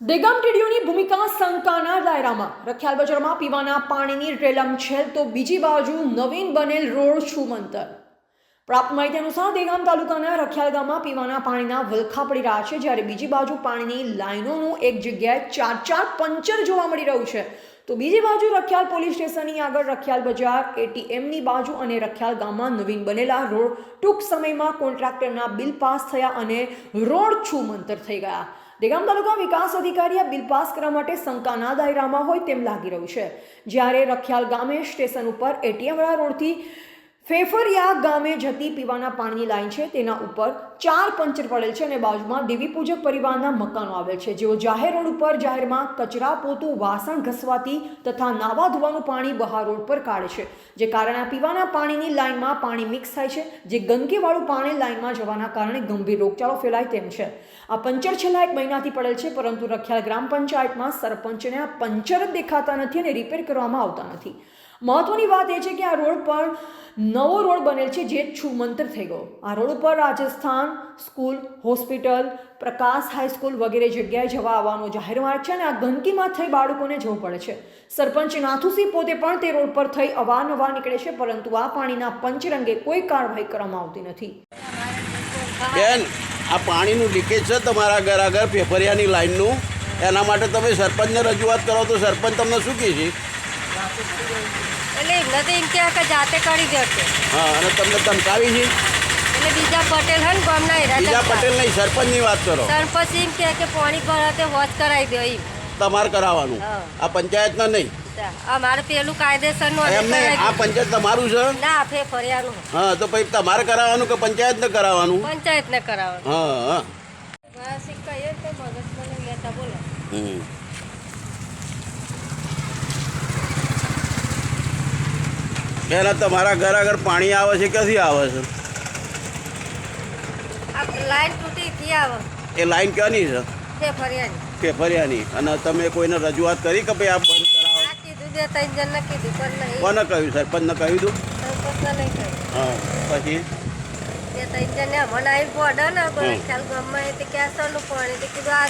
દેગામ ટીડીઓની ભૂમિકા શંકાના દાયરામાં. રખિયાલ બજારમાં પીવાના પાણીની રેલમછેલ તો બીજી બાજુ નવીન બનેલ રોડ છુમંતર. પ્રાપ્ત માહિતી અનુસાર દેગામ તાલુકાના રખિયાલ ગામમાં પીવાના પાણીના વલખા પડી રહ્યા છે, જ્યારે બીજી બાજુ પાણીની લાઈનોનું એક જગ્યાએ ચાર ચાર પંચર જોવા મળી રહ્યું છે. તો બીજી બાજુ રખિયાલ પોલીસ સ્ટેશનની આગળ રખિયાલ બજાર, એટીએમની બાજુ અને રખિયાલ ગામમાં નવીન બનેલા રોડ ટૂંક સમયમાં કોન્ટ્રાક્ટરના બિલ પાસ થયા અને રોડ છુમંતર થઈ ગયા. દેગામ તાલુકા વિકાસ અધિકારી બિલ પાસ કરવા માટે શંકાના દાયરામાં હોય તેમ લાગી રહ્યું છે. જ્યારે રખિયાલ ગામે સ્ટેશન ઉપર એટીએમવાળા રોડથી ફેફરિયા ગામે જતી પીવાના પાણીની લાઈન છે. તેના ઉપર ચાર પંચર પડેલ છે અને બાજુમાં દેવી પૂજક પરિવારના મકાનો આવેલ છે. જેઓ જાહેર રોડ ઉપર જાહેરમાં કચરા પોતું, વાસણ ઘસવાથી તથા નાવા ધોવાનું પાણી બહાર રોડ પર કાઢે છે. જે કારણે પીવાના પાણીની લાઈનમાં પાણી મિક્સ થાય છે. જે ગંદકીવાળું પાણી લાઈનમાં જવાના કારણે ગંભીર રોગચાળો ફેલાય તેમ છે. આ પંચર છેલ્લા એક મહિનાથી પડેલ છે, પરંતુ રખિયાલ ગ્રામ પંચાયતમાં સરપંચને આ પંચર જ દેખાતા નથી અને રિપેર કરવામાં આવતા નથી. મહત્વની વાત એ છે કે આ રોડ પર નવો રોડ બનેલ છે જે છુમંતર થઈ ગયો. આ રોડ ઉપર Rajasthan school, hospital, Prakash high school વગેરે જગ્યાએ જવા આવવાનો જાહેર માર્ગ છે અને આ ગંદકીમાં થઈ બાળકોને જવું પડે છે. સરપંચ નાથુસિંહ પોતે પણ તે રોડ પર થઈ અવારનવાર નીકળે છે, પરંતુ આ પાણીના પંચરંગે કોઈ કાર્યવાહી કરવામાં આવતી નથી. બેન, આ પાણીનું લીકેજ છે તમારા ઘર આગળ પેપરિયાની લાઈનનું. એના માટે તમે સરપંચને રજૂઆત કરો તો સરપંચ તમને શું કહે છે? એટલે તો એમ કે જાતે કરી દેશે હા અને તમને ધમકાવી છે? એટલે બીજા પટેલ હે ને ગામના બીજા પટેલ નહીં સરપંચની વાત કરો. સરપંચ એમ કે કે પાણી ભરાતે વોચ કરાવી દો એમ. તમારે કરાવવાનું. આ પંચાયતના નહીં. અમારે પેલું કાયદેસરનું અમે એમને આ પંચાયત તમારું છે? ના ફે ફરિયાનું હા તો પછી તમારે કરાવવાનું કે પંચાયતને કરાવવાનું? પંચાયતને કરાવવાનું. હા હા. વાર્ષિક કહીએ તો મગજ મને લેતા બોલો. હમ. બેન તમારા ઘર આગળ પાણી આવે છે ક્યાંથી આવે છે? લાઈન તૂટી થી આવે. એ લાઈન ક્યાંની છે? ફે ફરિયાની. પેપરિયાની અને તમે કોઈને રજૂઆત કરી કે ભાઈ આ બંધ કરાવો? કીધું બે ત્રણ જણને કીધું પણ નહીં. કોને કહ્યું સરપંચને કહ્યું તું? સરપંચને નહીં કહ્યું. હા પછી? પડે ને. ખ્યાલ ગમે તે કેસરનું તે કીધું આ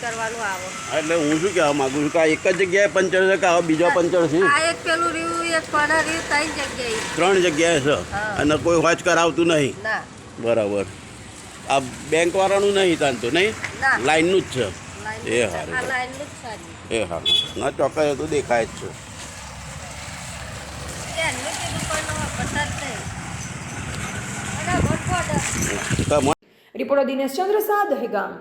કરવાનું આવો. એટલે હું શું કહેવા માંગુ છું કે આ એક જ જગ્યાએ પંચર છે કે બીજા પંચર છે? આ એક પેલું એક ત્રણ જગ્યાએ. ત્રણ જગ્યાએ છે? અને કોઈ હોજ કરાવતું નહીં? ના. બરાબર. આ બેંકવાળાનું નહીં તાનતું નહીં? ના. લાઈનનું જ છે. એ આ હારું. એ હારું ના ચોક્કસ તો દેખાય જ છે. રિપોર્ટર દિનેશ ચંદ્ર શાહ દહેગામ